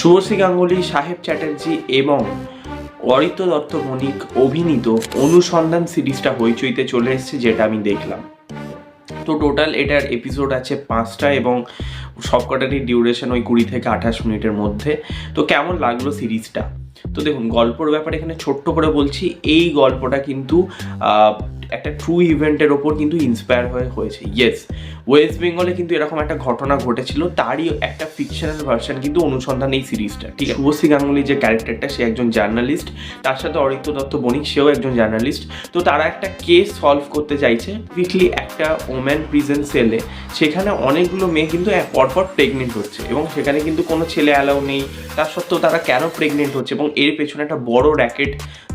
শুভশ্রী গাঙ্গুলি, সাহেব চ্যাটার্জি এবং অরিত্য দত্ত মণিক অভিনীত অনুসন্ধান সিরিজটা হইচইতে চলে এসেছে, যেটা আমি দেখলাম। তো টোটাল এটার এপিসোড আছে পাঁচটা এবং সবকটারই ডিউরেশন ওই কুড়ি থেকে আঠাশ মিনিটের মধ্যে। তো কেমন লাগল সিরিজটা? তো দেখুন, গল্পর ব্যাপারে এখানে ছোট্ট করে বলছি, এই গল্পটা কিন্তু একটা ট্রু ইভেন্টের ওপর কিন্তু ইন্সপায়ার হয়ে হয়েছে। ইয়েস ওয়েস্ট বেঙ্গলে কিন্তু এরকম একটা ঘটনা ঘটেছিল তারই একটা ফিকশনাল ভার্সন কিন্তু অনুসন্ধান এই সিরিজটা ঠিক আছে শুভশ্রী গাঙ্গুলি যে ক্যারেক্টারটা সে একজন জার্নালিস্ট তার সাথে অরিত্য দত্ত বণিক সেও একজন জার্নালিস্ট তো তারা একটা কেস সলভ করতে চাইছে। উইকলি একটা ওম্যান প্রিজেন সেলে সেখানে অনেকগুলো মেয়ে কিন্তু এক পরপর প্রেগনেন্ট হচ্ছে এবং সেখানে কিন্তু কোনো ছেলে অ্যালাউ নেই। তার সত্ত্বেও তারা কেন প্রেগনেন্ট হচ্ছে এবং এর পেছনে একটা বড় র্যাকেট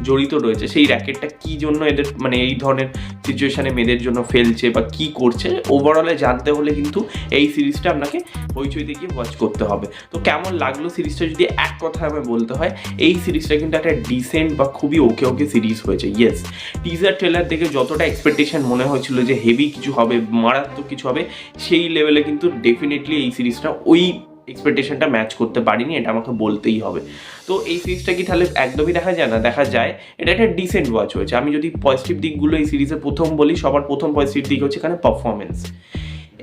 জড়িত রয়েছে, সেই র্যাকেটটা কি জন্য এদের মানে এই ধরনের সিচুয়েশানে মেয়েদের জন্য ফেলছে বা কি করছে ওভারঅলে জানতে হলে কিন্তু এই সিরিজটা আপনাকে হইচইতে গিয়ে ওয়াচ করতে হবে। তো কেমন লাগল সিরিজটা যদি এক কথা আমি বলতে হয়, এই সিরিজটা কিন্তু একটা ডিসেন্ট বা খুবই ওকে ওকে সিরিজ হয়েছে ইয়েস টিজার ট্রেলার দেখে যতটা এক্সপেকটেশন মনে হয়েছিল যে হেভি কিছু হবে, মারাত্মক কিছু হবে, সেই লেভেলে কিন্তু ডেফিনেটলি এই সিরিজটা ওই এক্সপেকটেশনটা ম্যাচ করতে পারিনি, এটা আমাকে বলতেই হবে। তো এই সিরিজটা কি তাহলে একদমই দেখা যায় না? দেখা যায়, এটা একটা ডিসেন্ট ওয়াচ হয়েছে। আমি যদি পজিটিভ দিকগুলো এই সিরিজে প্রথম বলি, সবার প্রথম পজিটিভ দিক হচ্ছে এখানে পারফরমেন্স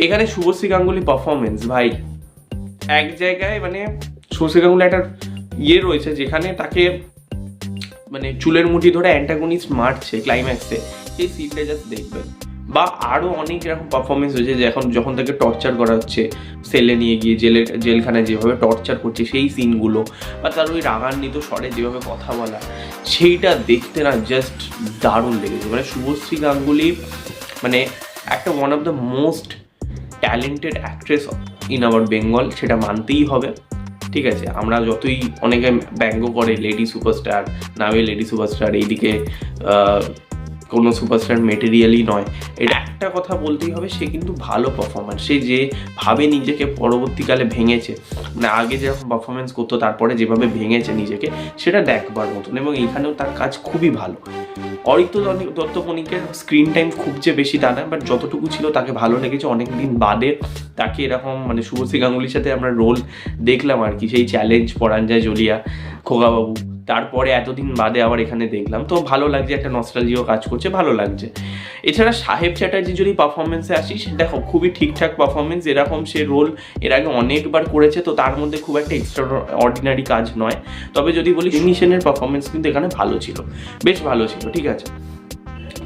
এখানে শুভশ্রী গাঙ্গুলি পারফরমেন্স ভাই। এক জায়গায় মানে শুভশ্রী গাঙ্গুলি একটা ইয়ে রয়েছে, যেখানে তাকে মানে চুলের মুঠি ধরে অ্যান্টাগনিস্ট মারছে ক্লাইম্যাক্সে সেই সিনটা জাস্ট দেখবেন। বা আরও অনেক এরকম পারফরমেন্স হয়েছে যে এখন যখন তাকে টর্চার করা হচ্ছে সেলে নিয়ে গিয়ে জেলে, জেলখানায় যেভাবে টর্চার করছে সেই সিনগুলো বা তার ওই রাগান্বিত স্বরে যেভাবে কথা বলা, সেইটা দেখতে না জাস্ট দারুণ লেগেছে। মানে শুভশ্রী গাঙ্গুলি মানে একটা one of the most talented actress in our Bengal সেটা মানতেই হবে, ঠিক আছে? আমরা যতই অনেকে ব্যঙ্গ করে লেডি সুপারস্টার নামে লেডি সুপারস্টার এইদিকে কোনো সুপারস্টার মেটেরিয়ালই নয়। এটা একটা কথা বলতেই হবে, সে কিন্তু ভালো পারফরমেন্স সে যেভাবে নিজেকে পরবর্তীকালে ভেঙেছে মানে আগে যেরকম পারফরমেন্স করতো, তারপরে যেভাবে ভেঙেছে নিজেকে, সেটা দেখবার মতন এবং এখানেও তার কাজ খুবই ভালো। অরিত্য দত্ত- দত্ত বণিকের স্ক্রিন টাইম খুব যে বেশি তা না বাট যতটুকু ছিল তাকে ভালো লেগেছে। অনেক দিন বাদে তাকে এরকম মানে শুভশ্রী গাঙ্গুলির সাথে আমরা রোল দেখলাম আর কি, সেই চ্যালেঞ্জ পরান যায় জলিয়া, খোকাবাবু। তারপরে এতদিন বাদে আবার এখানে দেখলাম। তো ভালো লাগছে, একটা নস্টালজিও কাজ করছে, ভালো লাগছে। এছাড়া সাহেব চ্যাটার্জি যদি পারফরমেন্সে আসি দেখো, খুবই ঠিকঠাক পারফরমেন্স এরকম সে রোল এর আগে অনেকবার করেছে, তো তার মধ্যে খুব একটা এক্সট্রা অর্ডিনারি কাজ নয়। তবে যদি বলি ইনিশিয়ানের পারফরমেন্স কিন্তু এখানে ভালো ছিল। বেশ ভালো ছিল, ঠিক আছে?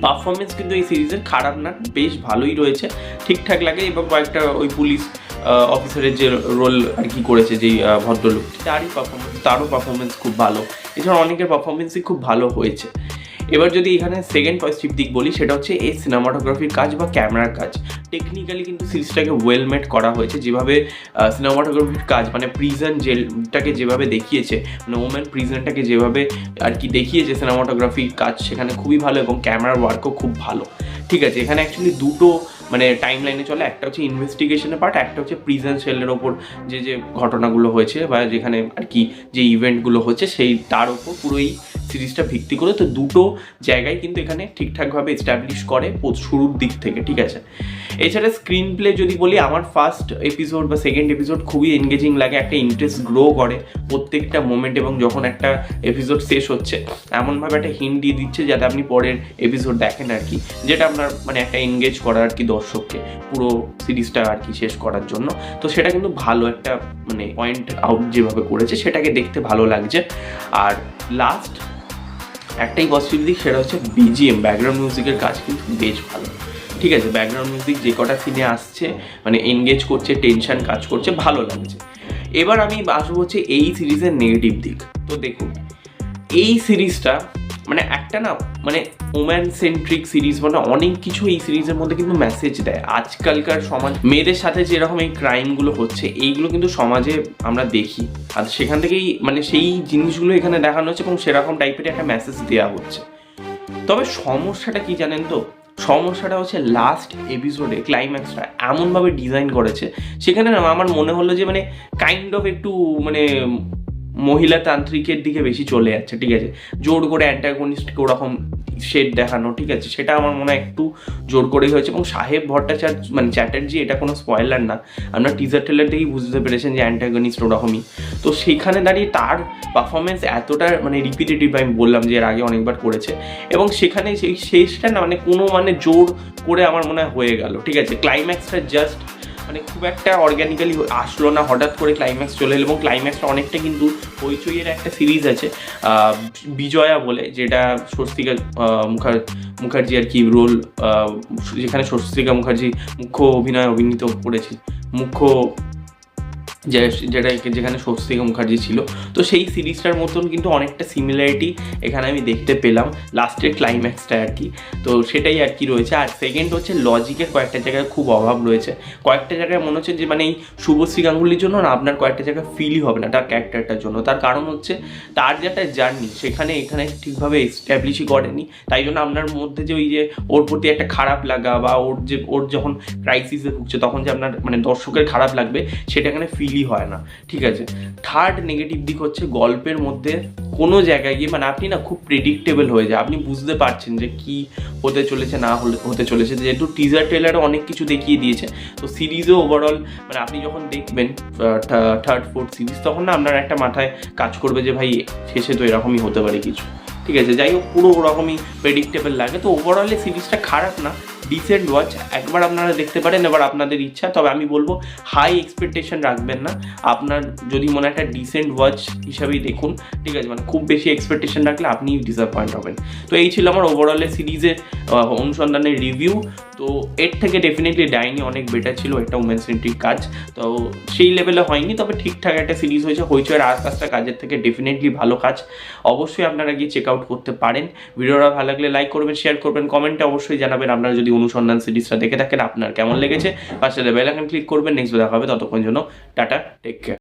পারফরমেন্স কিন্তু এই সিরিজের খারাপ না, বেশ ভালোই রয়েছে। ঠিকঠাক লাগে এবং কয়েকটা ওই পুলিশ অফিসারের যে রোল আর কি করেছে, যেই ভদ্রলোক, তারই পারফরমেন্স তারও পারফরমেন্স খুব ভালো। এছাড়া অনেকের পারফরমেন্সই খুব ভালো হয়েছে। এবার যদি এখানে সেকেন্ড পজিটিভ দিক বলি, সেটা হচ্ছে এই সিনেমাটোগ্রাফির কাজ বা ক্যামেরার কাজ। টেকনিক্যালি কিন্তু সিরিজটাকে ওয়েল মেড করা হয়েছে। যেভাবে সিনেমাটোগ্রাফির কাজ মানে প্রিজন জেলটাকে যেভাবে দেখিয়েছে মানে ওমেন প্রিজনটাকে যেভাবে আর কি দেখিয়েছে সিনেমাটোগ্রাফির কাজ, সেখানে খুবই ভালো এবং ক্যামেরার ওয়ার্কও খুব ভালো। ঠিক আছে, এখানে অ্যাকচুয়ালি দুটো মানে টাইম লাইনে চলে, একটা হচ্ছে ইনভেস্টিগেশনের পার্ট একটা হচ্ছে প্রিজন সেলের ওপর যে যে ঘটনাগুলো হয়েছে বা যেখানে আর কি যে ইভেন্টগুলো হচ্ছে, সেই তার ওপর পুরো এই সিরিজটা ভিত্তি করে তো দুটো জায়গায় কিন্তু এখানে ঠিকঠাকভাবে এস্টাবলিশ করে শুরুর দিক থেকে, ঠিক আছে? এছাড়া স্ক্রিন প্লে যদি বলি, আমার ফার্স্ট এপিসোড বা সেকেন্ড এপিসোড খুবই এনগেজিং লাগে, একটা ইন্টারেস্ট গ্রো করে প্রত্যেকটা মোমেন্ট এবং যখন একটা এপিসোড শেষ হচ্ছে। এমনভাবে একটা হিন্ট দিয়ে দিচ্ছে যাতে আপনি পরের এপিসোড দেখেন আর কি, যেটা আপনার মানে একটা এনগেজ করার আর কি দর্শককে, পুরো সিরিজটা আর কি শেষ করার জন্য। তো সেটা কিন্তু ভালো একটা মানে পয়েন্ট আউট যেভাবে করেছে, সেটাকে দেখতে ভালো লাগছে। আর লাস্ট একটাই দিক সেটা হচ্ছে বিজিএম ব্যাকগ্রাউন্ড মিউজিকের কাজ কিন্তু বেশ ভালো। ঠিক আছে ব্যাকগ্রাউন্ড মিউজিক যে কটা সিনে আসছে মানে এনগেজ করছে টেনশন কাজ করছে, ভালো লাগছে। এবার আমি আসব হচ্ছে এই সিরিজের নেগেটিভ দিক। তো দেখুন, এই সিরিজটা মানে একটা না মানে ওম্যান সেন্ট্রিক সিরিজ মানে অনেক কিছু এই সিরিজের মধ্যে কিন্তু মেসেজ দেয়। আজকালকার সমাজ, মেয়েদের সাথে যেরকম এই ক্রাইমগুলো হচ্ছে, এইগুলো কিন্তু সমাজে আমরা দেখি। আর সেখান থেকেই মানে সেই জিনিসগুলো এখানে দেখানো হচ্ছে এবং সেরকম টাইপের একটা মেসেজ দেওয়া হচ্ছে। তবে সমস্যাটা কি জানেন তো? সমস্যাটা হচ্ছে লাস্ট এপিসোডে ক্লাইম্যাক্সটা এমনভাবে ডিজাইন করেছে, সেখানে না আমার মনে হলো যে মানে কাইন্ড অফ একটু মানে মহিলা তান্ত্রিকের দিকে বেশি চলে যাচ্ছে, ঠিক আছে? জোর করে অ্যান্টাগনিস্টকে ওরকম শেড দেখানো, ঠিক আছে? সেটা আমার মনে হয় একটু জোর করেই হয়েছে। এবং সাহেব ভট্টাচার্য মানে চ্যাটার্জি, এটা কোনো স্পয়লার না। আপনার টিজার টেলার থেকেই বুঝতে পেরেছেন যে অ্যান্টাগনিস্ট ওরকমই। তো সেখানে দাঁড়িয়ে তার পারফরমেন্স এতটা মানে রিপিটেটিভ আমি বললাম যে এর আগে অনেকবার করেছে। এবং সেখানে সেই, শেষটা না মানে কোনো মানে জোর করে আমার মনে হয় হয়ে গেল, ঠিক আছে? ক্লাইম্যাক্সটা জাস্ট মানে খুব একটা অর্গ্যানিক্যালি আসলো না, হঠাৎ করে ক্লাইম্যাক্স চলে এলো এবং ক্লাইম্যাক্সটা অনেকটা কিন্তু হইচইয়ের একটা সিরিজ আছে বিজয়া বলে, যেটা স্বস্তিকা মুখার, মুখার্জি আর কি রোল যেখানে স্বস্তিকা মুখার্জি মুখ্য অভিনয় অভিনীত করেছে, মুখ্য যেটা যেখানে স্বস্তিকা মুখার্জি ছিল। তো সেই সিরিজটার মতন কিন্তু অনেকটা সিমিলারিটি এখানে আমি দেখতে পেলাম। লাস্টের ক্লাইম্যাক্সটা আর কি। তো সেটাই আর কি রয়েছে। আর সেকেন্ড হচ্ছে লজিকের কয়েকটা জায়গায় খুব অভাব রয়েছে। কয়েকটা জায়গায় মনে হচ্ছে যে মানে এই শুভশ্রী গাঙ্গুলির জন্য না আপনার কয়েকটা জায়গায় ফিলই হবে না তার ক্যারেক্টারটার জন্য। তার কারণ হচ্ছে তার যে একটা জার্নি সেখানে এখানে ঠিকভাবে এস্টাবলিশই করেনি। তাই জন্য আপনার মধ্যে যে ওই যে ওর প্রতি একটা খারাপ লাগা বা ওর যে, ওর যখন ক্রাইসিসে ভুগছে, তখন যে আপনার মানে দর্শকের খারাপ লাগবে, সেটা এখানে ফিলই হয় না। ঠিক আছে? থার্ড নেগেটিভ দিক হচ্ছে গল্পের মধ্যে কোনো জায়গায় গিয়ে মানে আপনি না খুব প্রেডিক্টেবল হয়ে যায়। আপনি বুঝতে পারছেন যে কি হতে চলেছে, না হলে, হতে চলেছে। যেহেতু টিজার ট্রেলারে অনেক কিছু দেখিয়ে দিয়েছে। তো সিরিজও ওভারঅল মানে আপনি যখন দেখবেন থার্ড ফোর্থ সিরিজ তখন না আপনার একটা মাথায় কাজ করবে যে, ভাই, শেষে তো এরকমই হতে পারে কিছু। ঠিক আছে, যাই হোক, পুরো ওরকমই প্রেডিক্টেবল লাগে। তো ওভারঅল সিরিজটা খারাপ না ডিসেন্ট ওয়াচ একবার আপনারা দেখতে পারেন, এবার আপনাদের ইচ্ছা, তবে আমি বলব হাই এক্সপেকটেশন রাখবেন না। আপনার যদি মনে একটা ডিসেন্ট ওয়াচ হিসাবেই দেখুন, ঠিক আছে? মানে খুব বেশি এক্সপেকটেশন রাখলে আপনি ডিসঅ্যাপয়েন্ট হবেন। তো এই ছিল আমার ওভারঅলের সিরিজের অনুসন্ধানের রিভিউ তো এর থেকে ডেফিনেটলি ডাইনি অনেক বেটার ছিল এটা উমেন সেন্ট্রিক কাজ। তো সেই লেভেলে হয়নি, তবে ঠিকঠাক একটা সিরিজ হয়েছে। হইচয়ের আর কাজটা কাজের থেকে ডেফিনেটলি ভালো কাজ। অবশ্যই আপনারা গিয়ে চেক করতে পারেন। ভিডিওটা ভালো লাগলে লাইক করবেন শেয়ার করবেন কমেন্টে অবশ্যই জানাবেন আপনারা যদি অনুসন্ধান সিরিজটা দেখে থাকেন, আপনার কেমন লেগেছে। পাশে বেলাকান ক্লিক করবেন নেক্সট দেখা হবে। ততক্ষণ জন্য টাটা টেক কেয়ার